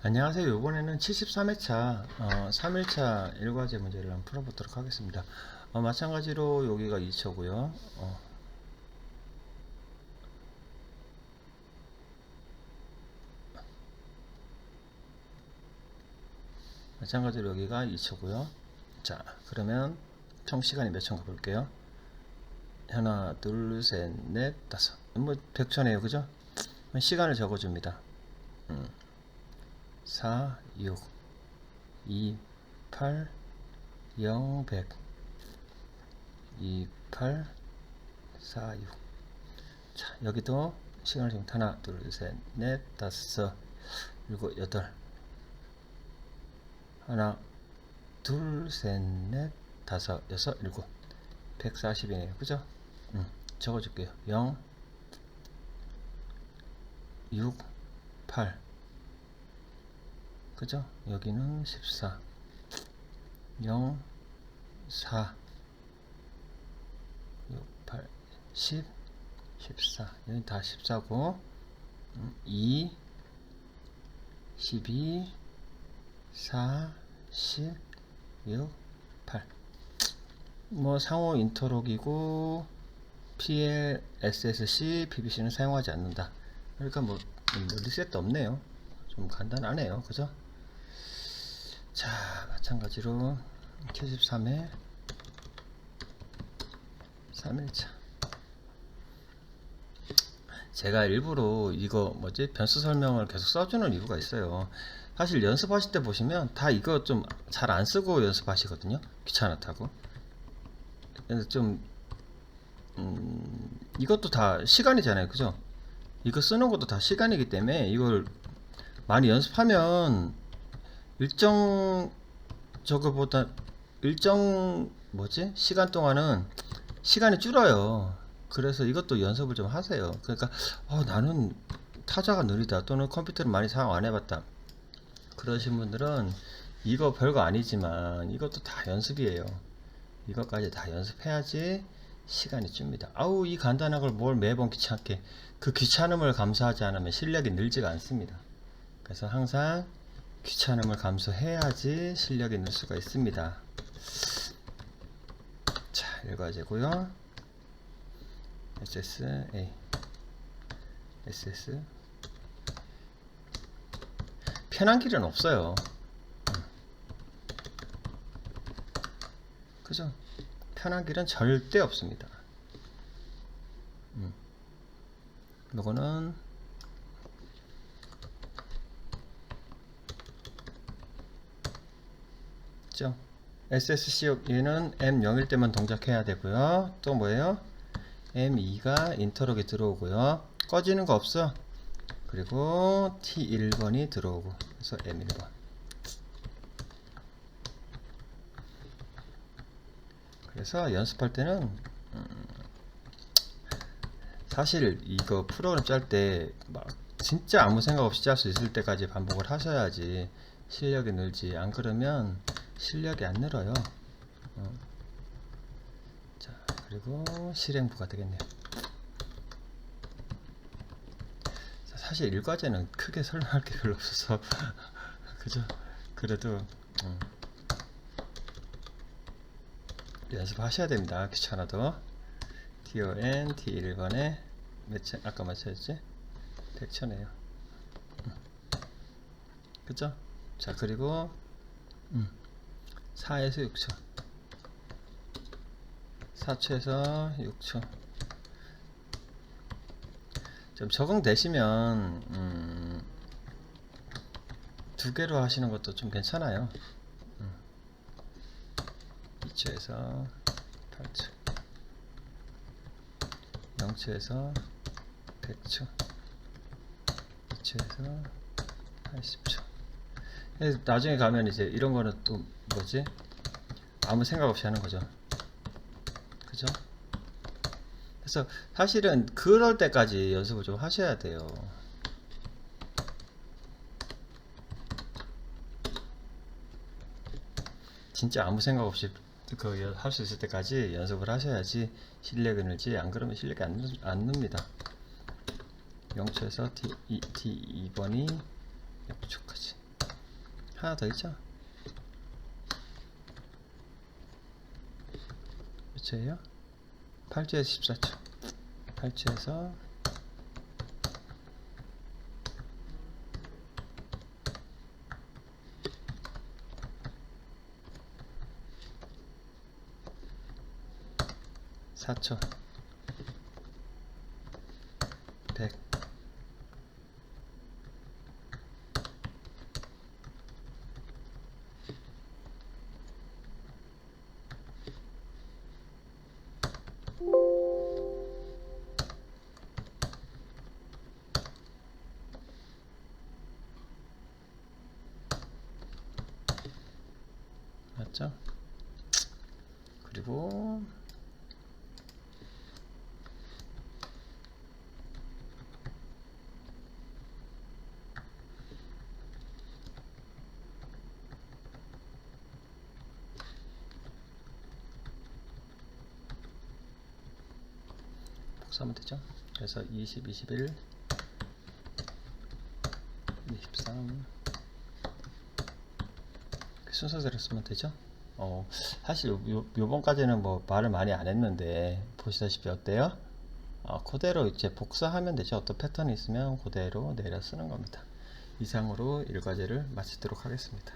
안녕하세요. 이번에는 73회차 어, 3일차 일과제 문제를 한번 풀어보도록 하겠습니다. 어, 마찬가지로 여기가 2초고요. 어, 마찬가지로 여기가 2초고요. 자, 그러면 총 시간이 몇 초인가 볼게요. 하나, 둘, 셋, 넷, 다섯. 뭐 100초네요. 그죠? 시간을 적어줍니다. 음. 4, 6, 2, 8, 0, 100, 2, 8, 4, 6. 자, 여기도 시간을 좀 하나, 둘, 셋, 넷, 다섯, 일곱, 여덟. 하나, 둘, 셋, 넷, 다섯, 여섯, 일곱. 140이네요. 그죠? 음, 적어줄게요. 0, 6, 8. 그죠? 여기는 14 0 4 6 8 10 14 여기 다 14고 2 12 4 10 6 8 뭐 상호 인터록이고 PL, SSC, PBC는 사용하지 않는다. 그러니까 뭐 리셋도 없네요. 좀 간단하네요. 그죠? 자, 마찬가지로 73회 3일차 제가 일부러 이거 뭐지 변수 설명을 계속 써주는 이유가 있어요. 사실 연습하실 때 보시면 다 이거 좀 잘 안 쓰고 연습하시거든요. 귀찮았다고. 그래서 좀 음, 이것도 다 시간이잖아요. 그죠? 이거 쓰는 것도 다 시간이기 때문에 이걸 많이 연습하면 일정 저거보다 일정 뭐지 시간 동안은 시간이 줄어요. 그래서 이것도 연습을 좀 하세요. 그러니까 어, 나는 타자가 느리다 또는 컴퓨터를 많이 사용 안 해봤다. 그러신 분들은 이거 별거 아니지만 이것도 다 연습이에요. 이것까지 다 연습해야지 시간이 줍니다. 아우 이 간단한 걸 뭘 매번 귀찮게 그 귀찮음을 감수하지 않으면 실력이 늘지가 않습니다. 그래서 항상 귀찮음을 감수해야지 실력이 늘 수가 있습니다. 자, 일과제고요. SS, A, SS. 편한 길은 없어요. 음. 그죠? 편한 길은 절대 없습니다. 음. 요거는 있죠. SSC 얘는 M0일 때만 동작해야 되고요. 또 뭐예요? M2가 인터럭이 들어오고요. 꺼지는 거 없어. 그리고 T1번이 들어오고 그래서 M1번. 그래서 연습할 때는 음, 사실 이거 프로그램 짤 때 막 진짜 아무 생각 없이 짤 수 있을 때까지 반복을 하셔야지 실력이 늘지 안 그러면 실력이 안 늘어요. 어. 자, 그리고 실행부가 되겠네요. 자, 사실 일과제는 크게 설명할 게 별로 없어서 그죠? 그래도 음. 연습하셔야 됩니다. 귀찮아도 TON T1번에 몇 차, 아까 몇 차였지? 100초네요. 음. 그죠? 자, 그리고 음. 4에서 6초 4초에서 6초 좀 적응되시면 음, 두 개로 하시는 것도 좀 괜찮아요. 음. 2초에서 8초. 0초에서 100초. 2초에서 80초 나중에 가면 이제 이런 거는 또 뭐지? 아무 생각 없이 하는 거죠. 그죠? 그래서 사실은 그럴 때까지 연습을 좀 하셔야 돼요. 진짜 아무 생각 없이 그 할 수 있을 때까지 연습을 하셔야지 실력이 늘지 안 그러면 실력이 안, 느, 안 늡니다. 0초에서 T, T 2번이 6초까지 하나 더 있죠? 몇 초예요? 8초에서 14초 8초에서 사초 맞죠? 그리고 복사하면 되죠? 그래서 20, 21, 23그 순서대로 쓰면 되죠? 어, 사실 요, 요, 요번까지는 뭐 말을 많이 안 했는데 보시다시피 어때요? 어, 그대로 이제 복사하면 되죠. 어떤 패턴이 있으면 그대로 내려 쓰는 겁니다. 이상으로 일과제를 마치도록 하겠습니다.